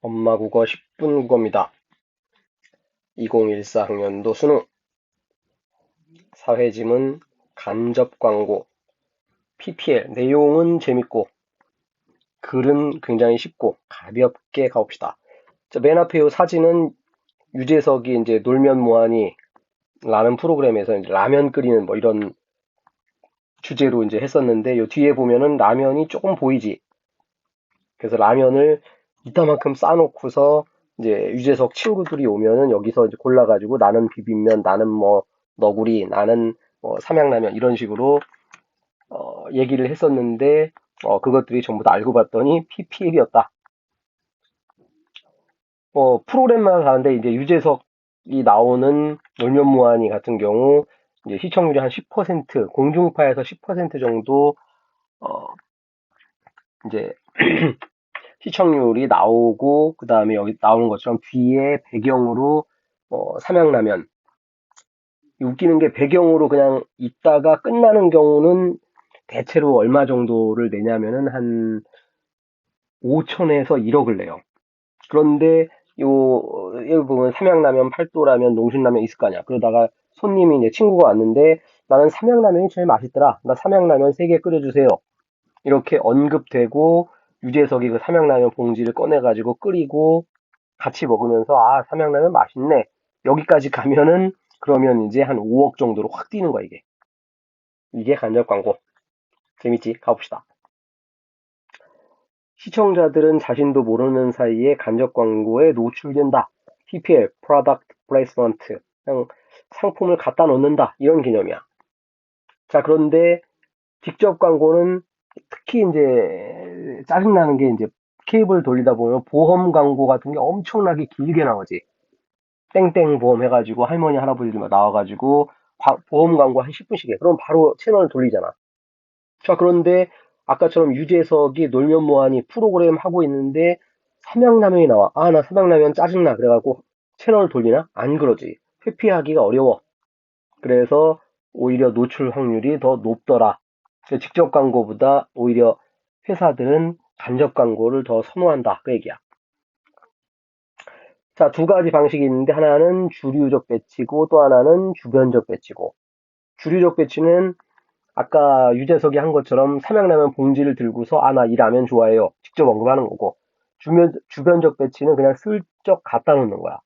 엄마 국어 10분 국어입니다. 2014 학년도 수능 사회지문 간접 광고 PPL 내용은 재밌고 글은 굉장히 쉽고 가볍게 가봅시다. 자, 맨 앞에 이 사진은 유재석이 이제 놀면 뭐하니 라는 프로그램에서 라면 끓이는 뭐 이런 주제로 이제 했었는데 요 뒤에 보면은 라면이 조금 보이지. 그래서 라면을 이따만큼 싸놓고서 이제 유재석 친구들이 오면은 여기서 이제 골라가지고 나는 비빔면, 나는 뭐 너구리, 나는 뭐 삼양라면 이런 식으로 어, 얘기를 했었는데 어, 그것들이 전부 다 알고 봤더니 PPL이었다. 어, 프로그램만 가는데 이제 유재석이 나오는 놀면무한이 같은 경우 이제 시청률이 한 10%, 공중파에서 10% 정도 어, 이제 시청률이 나오고 그 다음에 여기 나오는 것처럼 뒤에 배경으로 어, 삼양라면 웃기는 게 배경으로 그냥 있다가 끝나는 경우는 대체로 얼마 정도를 내냐면은 한 5천에서 1억을 내요. 그런데 요 여기 보면 삼양라면, 팔도라면, 농심라면 있을 거 아니야. 그러다가 손님이 이제 친구가 왔는데 나는 삼양라면이 제일 맛있더라. 나 삼양라면 3개 끓여주세요. 이렇게 언급되고 유재석이 그 삼양라면 봉지를 꺼내가지고 끓이고 같이 먹으면서 아 삼양라면 맛있네. 여기까지 가면은 그러면 이제 한 5억 정도로 확 뛰는 거야 이게. 이게 간접 광고. 재밌지? 가봅시다. 시청자들은 자신도 모르는 사이에 간접 광고에 노출된다. PPL, Product Placement. 그냥 상품을 갖다 놓는다. 이런 개념이야. 자, 그런데 직접 광고는 특히 이제 짜증나는 게 이제 케이블 돌리다 보면 보험 광고 같은 게 엄청나게 길게 나오지. 땡땡 보험 해가지고 할머니 할아버지들 나와가지고 보험 광고 한 10분씩 해. 그럼 바로 채널을 돌리잖아. 자, 그런데 아까처럼 유재석이 놀면 뭐하니 프로그램 하고 있는데 삼양라면이 나와. 아, 나 삼양라면 짜증나. 그래갖고 채널을 돌리나? 안 그러지. 회피하기가 어려워. 그래서 오히려 노출 확률이 더 높더라. 직접 광고보다 오히려 회사들은 간접 광고를 더 선호한다. 그 얘기야. 자, 두 가지 방식이 있는데 하나는 주류적 배치고 또 하나는 주변적 배치고. 주류적 배치는 아까 유재석이 한 것처럼 삼양라면 봉지를 들고서 아 나 이 라면 좋아해요. 직접 언급하는 거고 주변, 주변적 배치는 그냥 슬쩍 갖다 놓는 거야.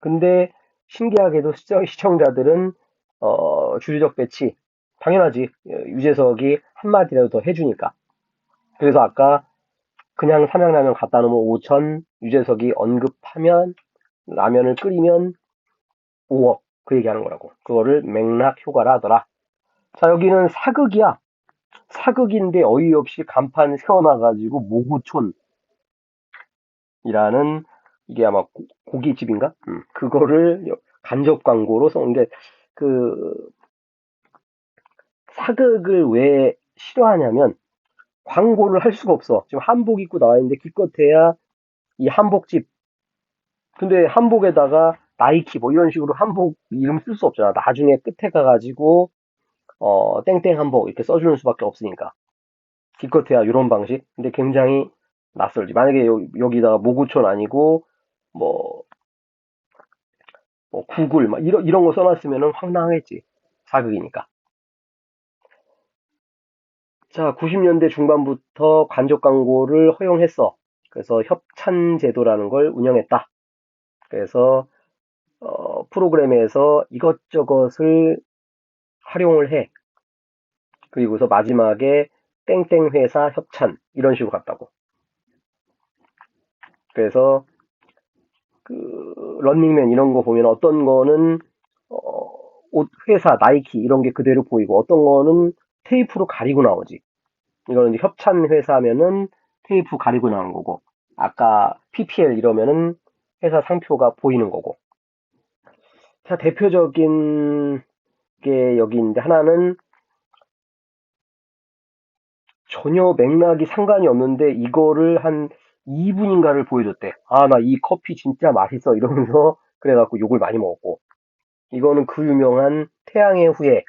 근데 신기하게도 시청자들은 어, 주류적 배치 당연하지. 유재석이 한마디라도 더 해주니까. 그래서 아까 그냥 삼양라면 갖다 놓으면 5천 유재석이 언급하면 라면을 끓이면 5억 그 얘기하는 거라고. 그거를 맥락 효과라 하더라. 자, 여기는 사극이야. 사극인데 어이없이 간판 세워놔가지고 모구촌이라는 이게 아마 고, 기집인가? 음, 그거를 간접 광고로 써는데 그 사극을 왜 싫어하냐면 광고를 할 수가 없어. 지금 한복 입고 나와 있는데 기껏해야 이 한복집. 근데 한복에다가 나이키 뭐 이런 식으로 한복 이름 쓸 수 없잖아. 나중에 끝에 가가지고 어, 땡땡 한복 이렇게 써주는 수밖에 없으니까. 기껏해야 이런 방식. 근데 굉장히 낯설지. 만약에 여, 기다가 모구촌 아니고 뭐, 뭐 구글 막 이런 이런 거 써놨으면은 황당하겠지. 사극이니까. 자, 90년대 중반부터 간접 광고를 허용했어. 그래서 협찬 제도라는 걸 운영했다. 그래서 어, 프로그램에서 이것저것을 활용을 해. 그리고서 마지막에 땡땡 회사 협찬 이런 식으로 갔다고. 그래서 그 런닝맨 이런 거 보면 어떤 거는 어, 옷 회사 나이키 이런 게 그대로 보이고 어떤 거는 테이프로 가리고 나오지. 이거는 이제 협찬 회사면은 테이프 가리고 나오는 거고 아까 PPL 이러면은 회사 상표가 보이는 거고. 자 대표적인 게 여기 있는데 하나는 전혀 맥락이 상관이 없는데 이거를 한 2분인가를 보여줬대. 아, 나 이 커피 진짜 맛있어. 이러면서 그래갖고 욕을 많이 먹었고. 이거는 그 유명한 태양의 후예.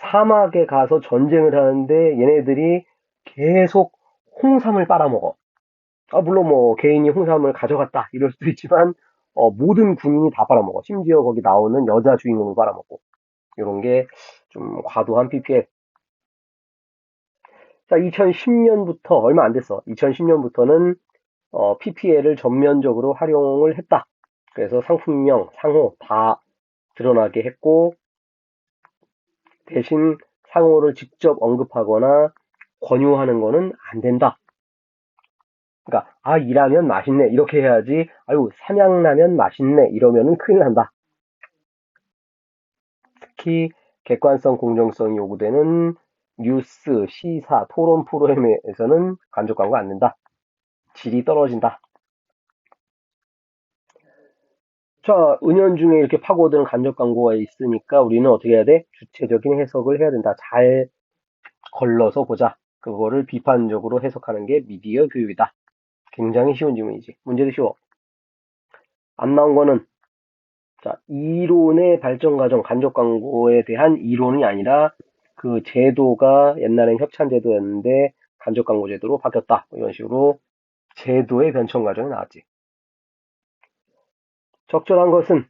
사막에 가서 전쟁을 하는데 얘네들이 계속 홍삼을 빨아먹어. 아, 물론 뭐 개인이 홍삼을 가져갔다 이럴 수도 있지만 어, 모든 군인이 다 빨아먹어. 심지어 거기 나오는 여자 주인공을 빨아먹고. 이런 게 좀 과도한 PPL. 자, 2010년부터 얼마 안 됐어. 2010년부터는 어, PPL을 전면적으로 활용을 했다. 그래서 상품명, 상호 다 드러나게 했고 대신 상호를 직접 언급하거나 권유하는 거는 안 된다. 그러니까 아 이라면 맛있네 이렇게 해야지 아유 삼양라면 맛있네 이러면은 큰일 난다. 특히 객관성 공정성이 요구되는 뉴스, 시사, 토론 프로그램에서는 간접 광고 안 된다. 질이 떨어진다. 자, 은연중에 이렇게 파고드는 간접 광고가 있으니까 우리는 어떻게 해야 돼? 주체적인 해석을 해야 된다. 잘 걸러서 보자. 그거를 비판적으로 해석하는 게 미디어 교육이다. 굉장히 쉬운 질문이지. 문제도 쉬워. 안 나온 거는 자, 이론의 발전 과정, 간접 광고에 대한 이론이 아니라 그 제도가 옛날엔 협찬 제도였는데 간접 광고 제도로 바뀌었다. 뭐 이런 식으로 제도의 변천 과정이 나왔지. 적절한 것은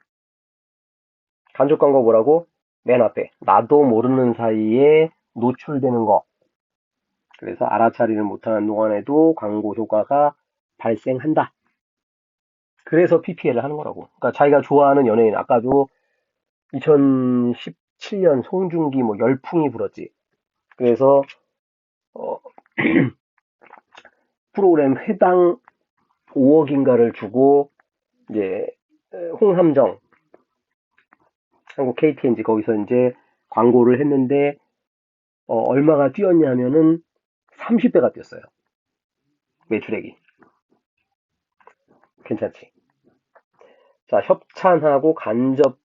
간접 광고 뭐라고? 맨 앞에 나도 모르는 사이에 노출되는 거. 그래서 알아차리를 못하는 동안에도 광고 효과가 발생한다. 그래서 PPL을 하는 거라고. 그러니까 자기가 좋아하는 연예인, 아까도 2017년 송중기 뭐 열풍이 불었지. 그래서 어, 프로그램 회당 5억인가를 주고 이제 홍삼정 한국 KTNG 거기서 이제 광고를 했는데 어, 얼마가 뛰었냐면은 30배가 뛰었어요. 매출액이. 괜찮지? 자, 협찬하고 간접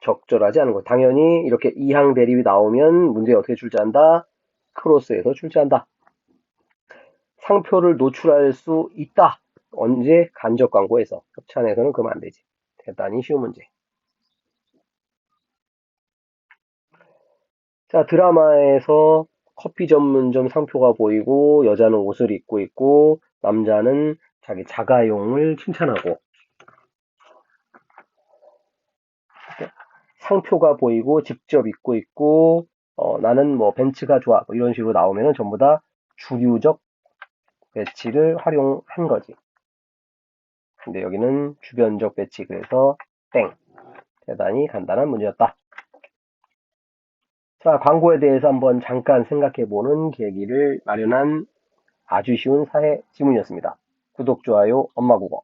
적절하지 않은 것. 당연히 이렇게 이항 대립이 나오면 문제 어떻게 출제한다? 크로스에서 출제한다. 상표를 노출할 수 있다. 언제? 간접 광고에서. 협찬 에서는 그러면 안 되지. 대단히 쉬운 문제. 자, 드라마에서 커피 전문점 상표가 보이고 여자는 옷을 입고 있고 남자는 자기 자가용을 칭찬하고 상표가 보이고 직접 입고 있고 어, 나는 뭐 벤츠가 좋아 뭐 이런 식으로 나오면은 전부 다 주류적 배치를 활용한 거지. 근데 여기는 주변적 배치 그래서 땡. 대단히 간단한 문제였다. 자, 광고에 대해서 한번 잠깐 생각해보는 계기를 마련한 아주 쉬운 사회 지문이었습니다. 구독, 좋아요, 엄마국어.